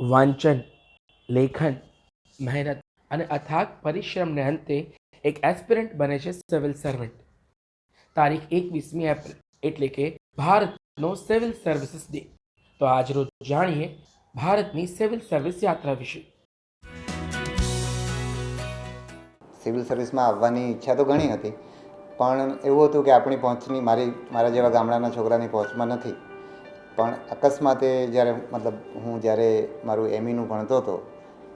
વાંચન, લેખન, મહેનત અને અથાગ પરિશ્રમને અંતે એક એસ્પિરન્ટ બને છે સિવિલ સર્વન્ટ તારીખ એકવીસમી એપ્રિલ, એટલે કે ભારતનો સિવિલ સર્વિસીસ ડે તો આજરોજ જાણીએ ભારતની સિવિલ સર્વિસ યાત્રા વિશે. સિવિલ સર્વિસમાં આવવાની ઈચ્છા તો ઘણી હતી, પણ એવું હતું કે આપણી પહોંચની મારી, મારા જેવા ગામડાના છોકરાની પહોંચમાં નથી. પણ અકસ્માતે જ્યારે, મતલબ હું જ્યારે મારું એમઈનું ભણતો હતો,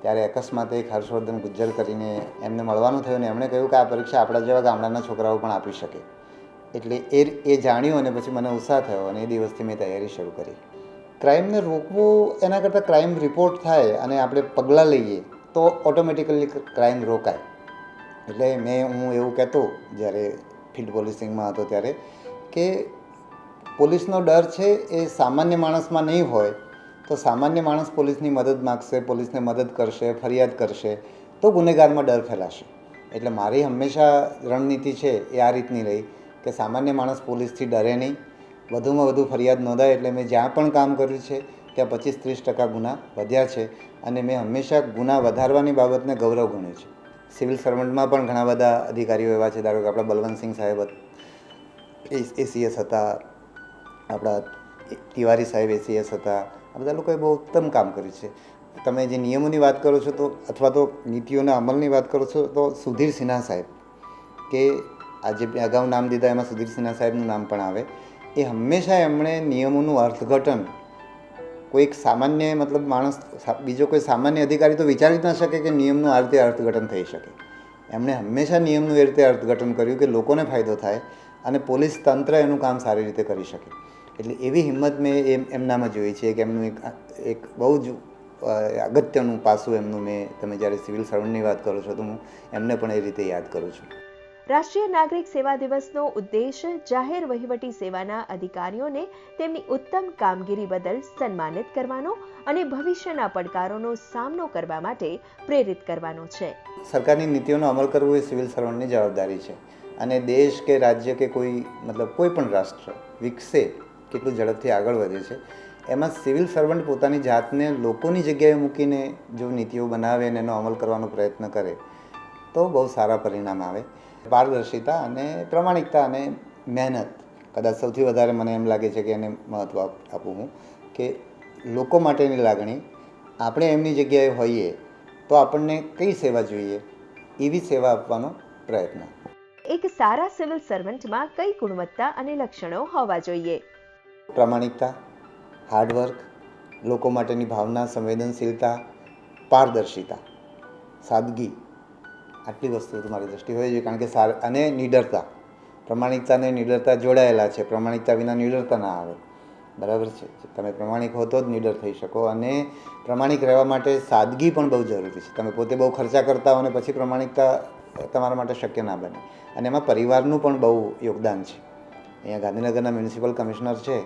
ત્યારે અકસ્માતે એક હર્ષવર્ધન ગુજ્જર કરીને એમને મળવાનું થયું ને એમણે કહ્યું કે આ પરીક્ષા આપણા જેવા ગામડાના છોકરાઓ પણ આપી શકે. એટલે એ એ જાણ્યું અને પછી મને ઉત્સાહ થયો અને એ દિવસથી મેં તૈયારી શરૂ કરી. ક્રાઇમને રોકવું એના કરતાં ક્રાઇમ રિપોર્ટ થાય અને આપણે પગલાં લઈએ, તો ઓટોમેટિકલી ક્રાઇમ રોકાય. એટલે મેં, હું એવું કહેતો જ્યારે ફિલ્ડ પોલીસિંગમાં હતો ત્યારે કે પોલીસનો ડર છે એ સામાન્ય માણસમાં નહીં હોય, તો સામાન્ય માણસ પોલીસની મદદ માગશે, પોલીસને મદદ કરશે, ફરિયાદ કરશે, તો ગુનેગારમાં ડર ફેલાશે. એટલે મારી હંમેશા રણનીતિ છે એ આ રીતની રહી કે સામાન્ય માણસ પોલીસથી ડરે નહીં. વધુમાં વધુ ફરિયાદ નોંધાય એટલે મેં જ્યાં પણ કામ કર્યું છે, ત્યાં પચીસ ત્રીસ ટકા ગુના વધ્યા છે અને મેં હંમેશા ગુના વધારવાની બાબતને ગૌરવ ગણ્યું છે. સિવિલ સર્વન્ટમાં પણ ઘણા બધા અધિકારીઓ એવા છે, ધારો કે આપણા બલવંતસિંહ સાહેબ એસીએસ હતા આપણા તિવારી સાહેબ, એસીએસ હતા, આ બધા લોકોએ બહુ ઉત્તમ કામ કર્યું છે. તમે જે નિયમોની વાત કરો છો તો, અથવા તો નીતિઓના અમલની વાત કરો છો તો સુધીર સિન્હા સાહેબ, કે આજે અગાઉ નામ દીધા એમાં સુધીર સિન્હા સાહેબનું નામ પણ આવે, એ હંમેશા એમણે નિયમોનું અર્થઘટન કોઈક સામાન્ય મતલબ માણસ બીજો કોઈ સામાન્ય અધિકારી તો વિચારી જ ન શકે કે નિયમનું આ રીતે અર્થઘટન થઈ શકે. એમણે હંમેશા નિયમનું એ રીતે અર્થઘટન કર્યું કે લોકોને ફાયદો થાય અને પોલીસ તંત્ર એનું કામ સારી રીતે કરી શકે. એટલે એવી હિંમત મેં એમ એમનામાં જોઈ છે કે એમનું એક એક બહુ જ અગત્યનું પાસું એમનું મેં તમે જ્યારે સિવિલ સર્વન્ટની વાત કરો છો તો હું એમને પણ એ રીતે યાદ કરું છું. રાષ્ટ્રીય નાગરિક સેવા દિવસનો ઉદ્દેશ જાહેર વહીવટી સેવાના અધિકારીઓને તેમની ઉત્તમ કામગીરી બદલ સન્માનિત કરવાનો અને ભવિષ્યના પડકારોનો સામનો કરવા માટે પ્રેરિત કરવાનો છે. સરકારની નીતિઓનો અમલ કરવો એ સિવિલ સર્વન્ટની જવાબદારી છે. અને દેશ કે રાજ્ય કે કોઈ, મતલબ કોઈ પણ રાષ્ટ્ર વિકસે, કેટલું ઝડપથી આગળ વધે છે, એમાં સિવિલ સર્વન્ટ પોતાની જાતને લોકોની જગ્યાએ મૂકીને જો નીતિઓ બનાવે અને એનો અમલ કરવાનો પ્રયત્ન કરે, તો બહુ સારા પરિણામ આવે. પારદર્શિતા અને પ્રમાણિકતા અને મહેનત, કદાચ સૌથી વધારે મને એમ લાગે છે કે એને મહત્ત્વ આપું હું, કે લોકો માટેની લાગણી, આપણે એમની જગ્યાએ હોઈએ, તો આપણને કઈ સેવા જોઈએ, એવી સેવા આપવાનો પ્રયત્ન. એક સારા સિવિલ સર્વન્ટમાં કઈ ગુણવત્તા અને લક્ષણો હોવા જોઈએ? પ્રામાણિકતા હાર્ડવર્ક લોકો માટેની ભાવના, સંવેદનશીલતા, પારદર્શિતા, સાદગી, આટલી વસ્તુ તમારી દ્રષ્ટિ હોય છે કારણ કે અને નિડરતા. પ્રમાણિકતા અને નિડરતા જોડાયેલા છે. પ્રમાણિકતા વિના નિડરતા ના આવે. બરાબર છે? તમે પ્રમાણિક હો તો જ નિડર થઈ શકો અને પ્રમાણિક રહેવા માટે સાદગી પણ બહુ જરૂરી છે. તમે પોતે બહુ ખર્ચા કરતા હો અને પછી પ્રમાણિકતા તમારા માટે શક્ય ના બને. અને એમાં પરિવારનું પણ બહુ યોગદાન છે. અહીંયા ગાંધીનગરના મ્યુનિસિપલ કમિશનર છે,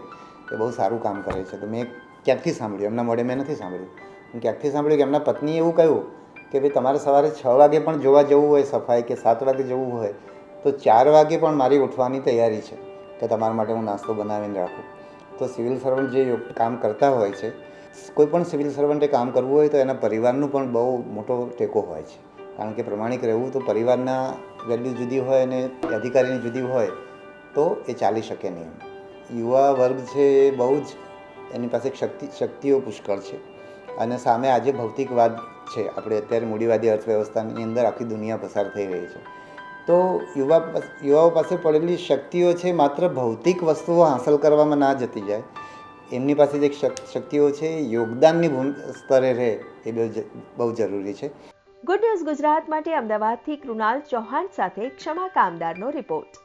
એ બહુ સારું કામ કરે છે. તો મેં ક્યાંકથી સાંભળ્યું? એમના મોડે મેં નથી સાંભળ્યું. હું ક્યાંકથી સાંભળ્યું કે એમના પત્નીએ એવું કહ્યું કે ભાઈ, તમારે સવારે છ વાગે પણ જોવા જવું હોય સફાઈ કે સાત વાગે જવું હોય, તો ચાર વાગે પણ મારી ઉઠવાની તૈયારી છે. કે તમારા માટે હું નાસ્તો બનાવીને રાખું. તો સિવિલ સર્વન્ટ જે કામ કરતા હોય છે, કોઈ પણ સિવિલ સર્વન્ટે કામ કરવું હોય તો એના પરિવારનું પણ બહુ મોટો ટેકો હોય છે. કારણ કે પ્રમાણિક રહેવું તો પરિવારના વેલ્યુ જુદી હોય અને અધિકારીની જુદી હોય, તો એ ચાલી શકે નહીં. યુવા વર્ગ છે એ બહુ જ એની પાસે શક્તિ, શક્તિઓ પુષ્કળ છે. અને સામે આજે ભૌતિકવાદ છે. આપણે અત્યારે મૂડીવાદી અર્થવ્યવસ્થાની અંદર આખી દુનિયા પસાર થઈ રહી છે. તો યુવા યુવાઓ પાસે પડેલી શક્તિઓ છે માત્ર ભૌતિક વસ્તુઓ હાંસલ કરવામાં ના જતી જાય. એમની પાસે જે શક- શક્તિઓ છે યોગદાનની ભૂમિ, સ્તરે રહે એ બહુ બહુ જરૂરી છે. ગુડ ન્યૂઝ ગુજરાત માટે અમદાવાદથી કૃણાલ ચૌહાણ સાથે ક્ષમા કામદારનો રિપોર્ટ